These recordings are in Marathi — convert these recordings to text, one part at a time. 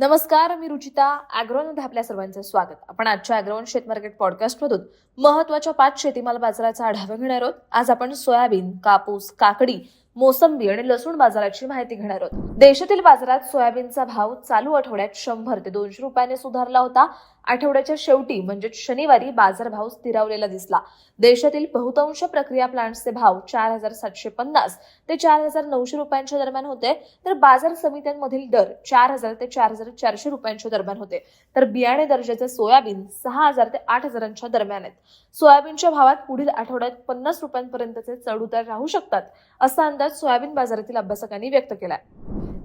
नमस्कार मी रुचिता. अॅग्रोनमध्ये आपल्या सर्वांचं स्वागत. आपण आजच्या अॅग्रोन शेत मार्केट पॉडकास्टमधून महत्त्वाच्या पाच शेतीमाल बाजाराचा आढावा घेणार आहोत. आज आपण सोयाबीन कापूस काकडी मोसंबी आणि लसूण बाजाराची माहिती घेणार आहोत. देशातील बाजारात सोयाबीनचा भाव चालू आठवड्यात शंभर ते दोनशे रुपयाने सुधारला होता. आठवड्याच्या शेवटी म्हणजे शनिवारी बाजारभाव स्थिरावलेला दिसला. देशातील बहुतांश प्रक्रिया प्लांट्सचे भाव चार हजार सातशे पन्नास ते चार हजार नऊशे रुपयांच्या दरम्यान होते. तर बाजार समित्यांमधील दर चार हजार ते चार हजार चारशे रुपयांच्या दरम्यान होते. तर बियाणे दर्जाचे सोयाबीन सहा हजार ते आठ हजारांच्या दरम्यान आहेत. सोयाबीनच्या भावात पुढील आठवड्यात पन्नास रुपयांपर्यंतचे चढउतार राहू शकतात असा अंदाज सोयाबीन बाजारातील अभ्यासकांनी व्यक्त केलाय.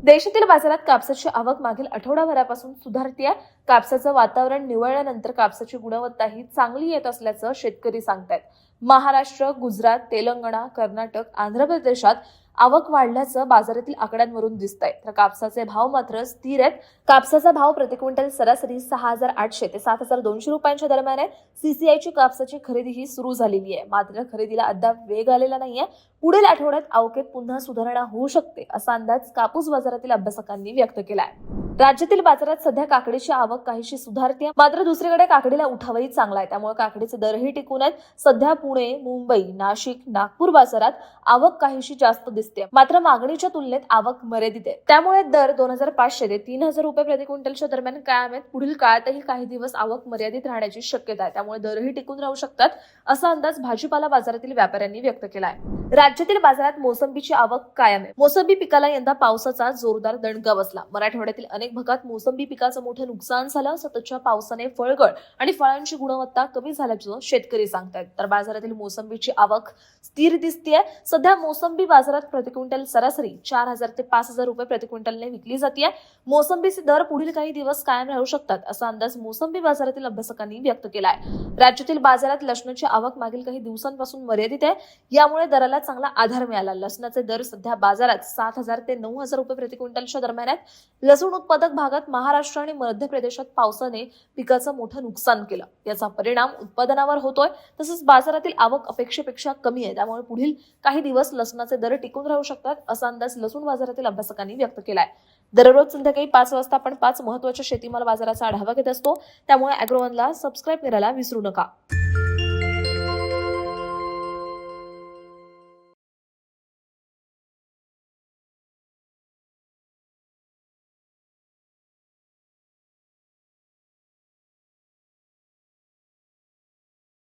देशातील बाजारात कापसाची आवक मागील आठवडाभरापासून सुधारते कापसाचं वातावरण निवळल्यानंतर कापसाची गुणवत्ताही चांगली येत असल्याचं शेतकरी सांगतायत. महाराष्ट्र गुजरात तेलंगणा कर्नाटक आंध्र प्रदेशात आवक वाढल्याचं बाजारातील आकड्यांवरून दिसत आहे तर कापसाचे भाव मात्र स्थिर आहेत. कापसाचा भाव प्रति क्विंटल सरासरी सहा हजार आठशे ते सात हजार दोनशे रुपयांच्या दरम्यान आहे. सीसीआयची कापसाची खरेदी ही सुरू झालेली आहे. मात्र खरेदीला अद्याप वेग आलेला नाहीये. पुढील आठवड्यात आवकेत पुन्हा सुधारणा होऊ शकते असा अंदाज कापूस बाजारातील अभ्यासकांनी व्यक्त केला आहे राज्यातील बाजारात सध्या काकडीची आवक काहीशी सुधारते मात्र दुसरीकडे काकडीला उठावही चांगला आहे. त्यामुळे काकडीचे दरही टिकून आहेत. सध्या पुणे मुंबई नाशिक नागपूर बाजारात आवक काहीशी जास्त दिसते मात्र मागणीच्या तुलनेत आवक मर्यादित आहे. त्यामुळे दर दोन हजार पाचशे ते तीन हजार रुपये प्रति क्विंटलच्या दरम्यान कायम आहेत. पुढील काळातही काही दिवस आवक मर्यादित राहण्याची शक्यता आहे. त्यामुळे दरही टिकून राहू शकतात असा अंदाज भाजीपाला बाजारातील व्यापाऱ्यांनी व्यक्त केला आहे. राज्यातील बाजारात मोसंबीची आवक कायम आहे. मोसंबी पिकाला यंदा पावसाचा जोरदार दणका बसला. मराठवाड्यातील अनेक भागात मोसंबी पिकाचं मोठं नुकसान झालं. सततच्या पावसाने फळगळ आणि फळांची गुणवत्ता कमी झाल्याचं शेतकरी सांगतायत. तर बाजारातील मोसंबीची आवक स्थिर दिसतीये. सध्या मोसंबी बाजारात प्रति क्विंटल सरासरी चार हजार ते पाच हजार रुपये प्रति क्विंटलने विकली जाते मोसंबीचे दर पुढील काही दिवस कायम राहू शकतात असा अंदाज मोसंबी बाजारातील अभ्यासकांनी व्यक्त केलाय. राज्यातील बाजारात लसणाची आवक मागील काही दिवसांपासून मर्यादित आहे. यामुळे दराला चांगला आधार मिळाला. लसणाचे दर सध्या बाजारात सात हजार ते नऊ हजार रुपये प्रति क्विंटलच्या दरम्यान आहेत. लसूण उत्पादक भागात महाराष्ट्र आणि मध्य प्रदेशात पावसाने पिकाचं मोठं नुकसान केलं. याचा परिणाम उत्पादनावर होतोय. तसंच बाजारातील आवक अपेक्षेपेक्षा कमी आहे. त्यामुळे पुढील काही दिवस लसणाचे दर टिकून राहू शकतात असा अंदाज लसूण बाजारातील अभ्यासकांनी व्यक्त केलाय. दररोज संध्याकाळी पाच वाजता आपण पाच महत्त्वाच्या शेतीमाल बाजाराचा आढावा घेत असतो. त्यामुळे अॅग्रोवनला सबस्क्राईब करायला विसरू नका.